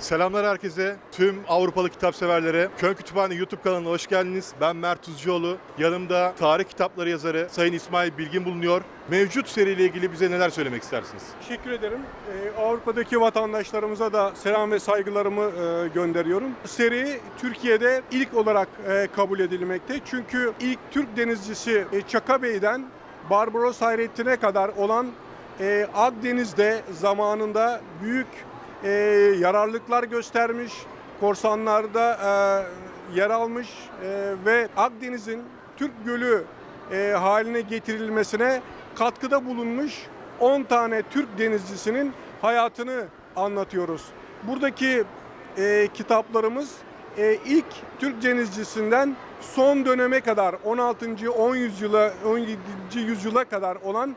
Selamlar herkese, tüm Avrupalı kitap severlere. Köln Kütüphane YouTube kanalına hoş geldiniz. Ben Mert Tuzcuoğlu. Yanımda tarih kitapları yazarı Sayın İsmail Bilgin bulunuyor. Mevcut seriyle ilgili bize neler söylemek istersiniz? Teşekkür ederim. Ee, Avrupa'daki vatandaşlarımıza da selam ve saygılarımı e, gönderiyorum. Seri Türkiye'de ilk olarak e, kabul edilmekte. Çünkü ilk Türk denizcisi e, Çaka Bey'den Barbaros Hayrettin'e kadar olan e, Akdeniz'de zamanında büyük e, yararlıklar göstermiş, korsanlarda e, yer almış e, ve Akdeniz'in Türk Gölü e, haline getirilmesine katkıda bulunmuş 10 tane Türk denizcisinin hayatını anlatıyoruz. Buradaki e, kitaplarımız e, ilk Türk denizcisinden son döneme kadar 16. 10 yüzyıla 17. yüzyıla kadar olan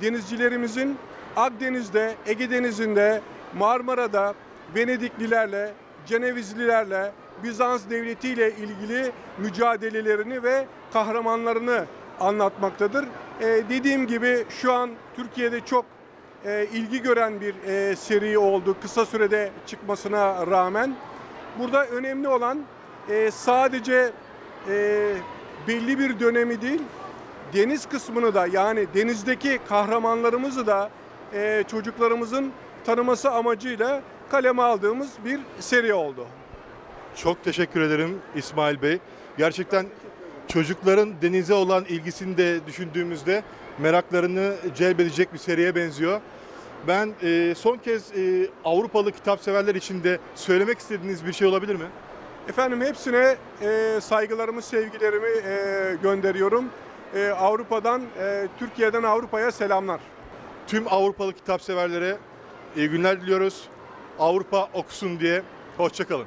denizcilerimizin Akdeniz'de, Ege Denizi'nde, Marmara'da Venediklilerle, Cenevizlilerle, Bizans Devleti ile ilgili mücadelelerini ve kahramanlarını anlatmaktadır. Ee, dediğim gibi şu an Türkiye'de çok e, ilgi gören bir e, seri oldu kısa sürede çıkmasına rağmen. Burada önemli olan e, sadece e, belli bir dönemi değil, deniz kısmını da yani denizdeki kahramanlarımızı da e, çocuklarımızın tanıması amacıyla kaleme aldığımız bir seri oldu. Çok teşekkür ederim İsmail Bey. Gerçekten çocukların denize olan ilgisini de düşündüğümüzde meraklarını celbedecek bir seriye benziyor. Ben e, son kez e, Avrupalı kitap severler için de söylemek istediğiniz bir şey olabilir mi? Efendim hepsine e, saygılarımı, sevgilerimi e, gönderiyorum. E, Avrupa'dan, e, Türkiye'den Avrupa'ya selamlar. Tüm Avrupalı kitap severlere iyi günler diliyoruz. Avrupa okusun diye. Hoşçakalın.